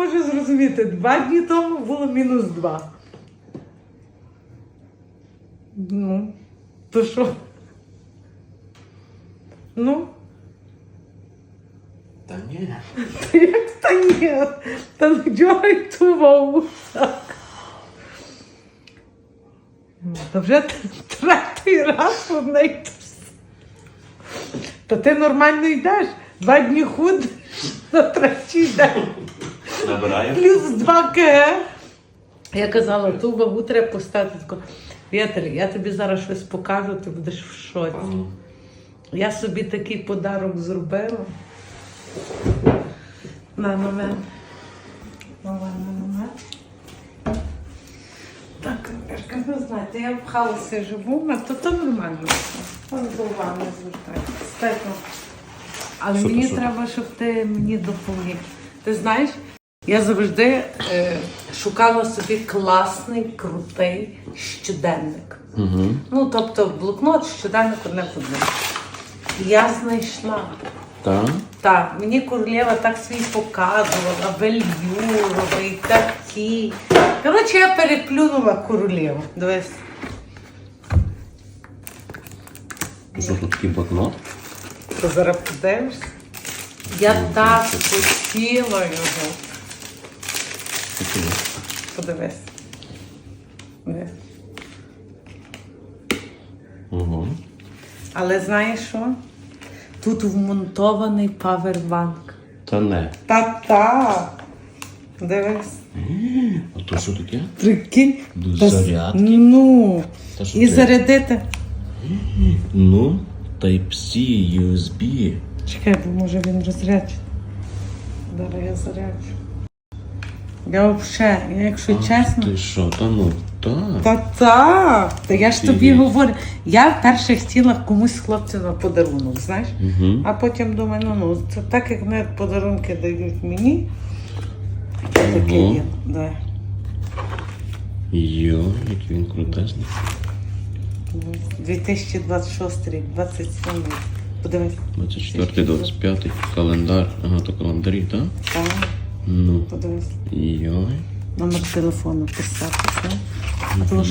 можу зрозуміти. Два дні тому було мінус два. Ну, то що? Ну, Та ні. Та як та ні, та не дьорай ту вову. Та вже третій раз одне й те. Та ти нормально йдеш. Два дні худ на третій день. Набирає. Плюс 2 кг. Я казала, ту вагу треба поставити. Вітер, я тобі зараз щось покажу, ти будеш в шоці. Я собі такий подарок зробила. На мене. На на. Так, ви знаєте, я в хаосі живу, то, то нормально. Он голова не звертає. Степно. Але мені треба, щоб ти мені допоміг. Ти знаєш, я завжди е, шукала собі класний, крутий щоденник. Угу. Ну, тобто блокнот, щоденник одне в одне. Я знайшла. Так. Так, мені королева так свій показувала, вельюровий, такий. Коротше, я переплюнула королеву. Дивись. Що тут такий блокнот? То зараз подивишся. Я так хотіла його. Подивись. Дивись. Угу. Але знаєш що? Тут вмонтований павербанк. Та не. Та-та. Дивись. А то що таке? Прикинь. До зарядки? Ну. Та що І це? зарядити. Ну, Type-C, USB. Чекай, бо може він розряджений. Зараз я заряджу. Я взагалі, я, якщо чесно. Ти що, та ну, так. Та так, та я ж тобі говорю. Я вперше хотіла комусь хлопцю на подарунок, знаєш? Угу. А потім думаю, ну ну, це так як не подарунки дають мені, таке є. Да. Йо, який він крутезний. 2026 рік, 27 рік. Подивись. 24 25 календар. Ага, то календарі, так? Так, Ну. подивись. Йой. Номер телефону писати? А то?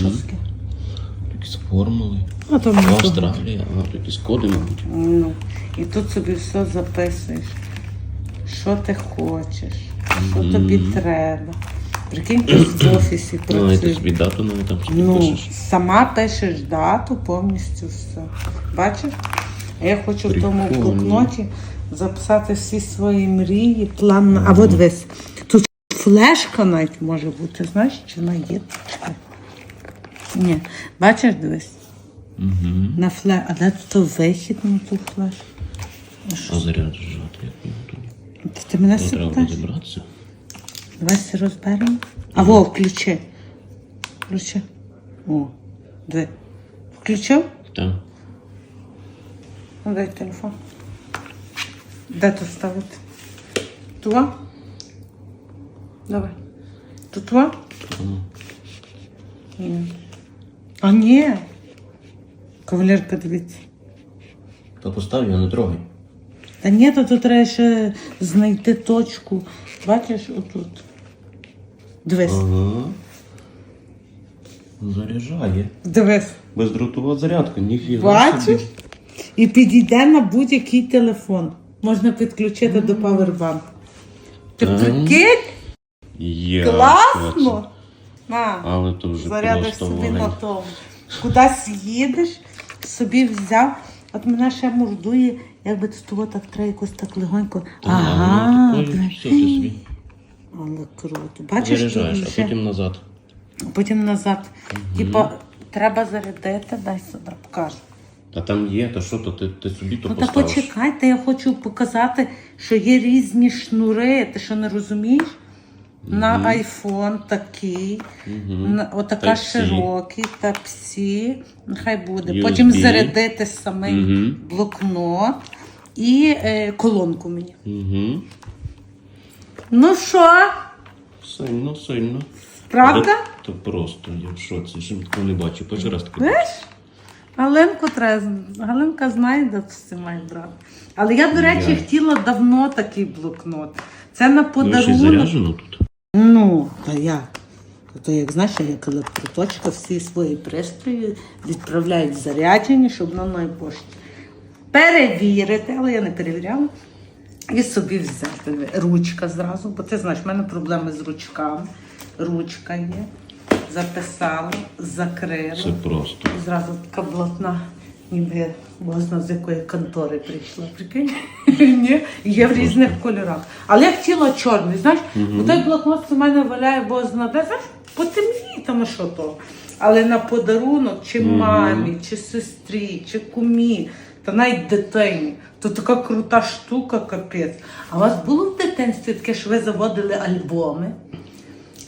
Якісь формули. А то. Австралія, ага, то якісь коди, мабуть. Ну, і тут собі все записуєш. Що ти хочеш, що тобі треба. Прикинь, ти в офісі Ну, і ти собі дату навіть там собі Ну, пишеш. сама пишеш дату, повністю все. Бачиш? А я хочу в тому Прикольно. блокноті записати всі свої мрії, план. на- А от дивись, тут флешка навіть може бути, знаєш, чи вона є? Чекай. Ні, бачиш, дивись. Угу. На флеш. А де тут вихід на ту флеш? А заряджати, як його тоді? Ти, ти мене Ну, треба сипаєш? розібратися. Давай все розберемо. А во, включи. Включи. О, диви. Включив? Так. Ну, дай телефон. Де тут ставити? Туа? Давай. Тут туа? Ні. А ні. Кавалерка, дивіться. Та постав його, не трогай. Та ні, то тут треба ще знайти точку. Бачиш, отут. Дивись. Ага. Заряджає. Дивись. Бездротова зарядка, ніфіга Бачиш? І підійде на будь-який телефон. Можна підключити до павербанку. Ти Так. прикинь? Є. Класно! На, Але то вже зарядиш просто собі на вогонь. тому. Кудись їдеш, собі взяв. От мене ще мордує, якби тут того так треба якось так легонько. Та, Ага, ну, все, ти собі але круто. Бачиш, тут заряджаєш, а ще- потім назад. потім назад. Типа, треба зарядити, дай сюди, покажу. Та там є, та що, то ти, ти собі то Ну та поставиш. почекайте, я хочу показати, що є різні шнури. Ти що не розумієш? На айфон такий, на, отака Type-C. широкий, Type-C, нехай буде. USB. Потім зарядити самий Мгм. блокнот і е, колонку мені. Угу. Ну що, Сильно, сильно. правда? Та, та просто, я в шоці, ще такого не бачу. Перший раз таке. Знаєш? Галинку треба. з- Галинка знає, де має брати. Але я, до речі, Я- хотіла давно такий блокнот. Це на Ну, ще й подарунок. заряджено тут. Ну, та як? То як знаєш, як електроточка, всі свої пристрої відправляють заряджені, щоб на новій пошті. Перевірити, але я не перевіряла. І собі взяти ручка зразу, бо ти знаєш, в мене проблеми з ручками. Ручка є. Записала, закрила. Це просто. І зразу така блатна, ніби можна з якої контори прийшла. Прикинь? Ні, є в різних кольорах. Але я хотіла чорний, знаєш, mm той блокнот у мене валяє бозна, де знаєш, потемніє там, що то. Але на подарунок, чи мамі, чи сестрі, чи кумі, та навіть дитині. То така крута штука, капець. А у вас було в дитинстві таке, що ви заводили альбоми?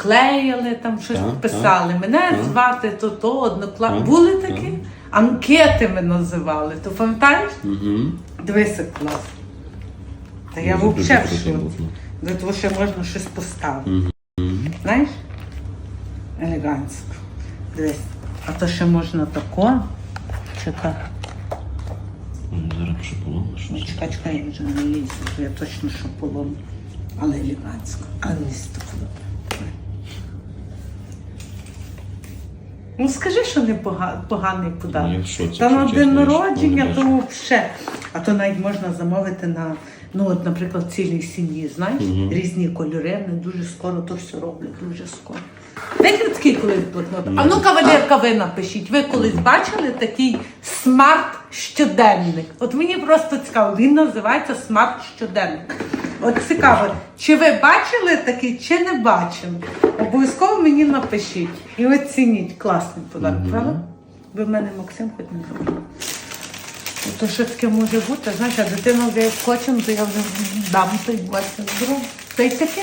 Клеїли там щось Так, писали. Мене звати то то однокла. Були такі? Анкети ми називали. То пам'ятаєш? Угу. Дивися клас. Та я взагалі в шоці. До того ще можна щось поставити. Знаєш? Елегантсько. Дивись. А то ще можна тако. Чекай. Зараз що поломиш. Ну, чекай, чекай, я вже не лізу, я точно що поломлю. Але елегантсько. А не стукло. Ну скажи, що не пога- поганий подарунок. Ну, я в шоці, Та на день народження, то взагалі. А то навіть можна замовити на, ну от, наприклад, цілій сім'ї, знаєш, різні кольори, вони дуже скоро то все роблять, дуже скоро. Такий колись блокнот. А ну, кавалерка, ви напишіть. Ви колись бачили такий смарт-щоденник? От мені просто цікаво, він називається смарт-щоденник. От цікаво, чи ви бачили такий, чи не бачили? Обов'язково мені напишіть і оцініть класний подарунок, правда? Ви в мене Максим хоч не зробили. То що таке може бути? Знаєш, а дитина вже як хоче, то я вже дам той 20 Та й таке.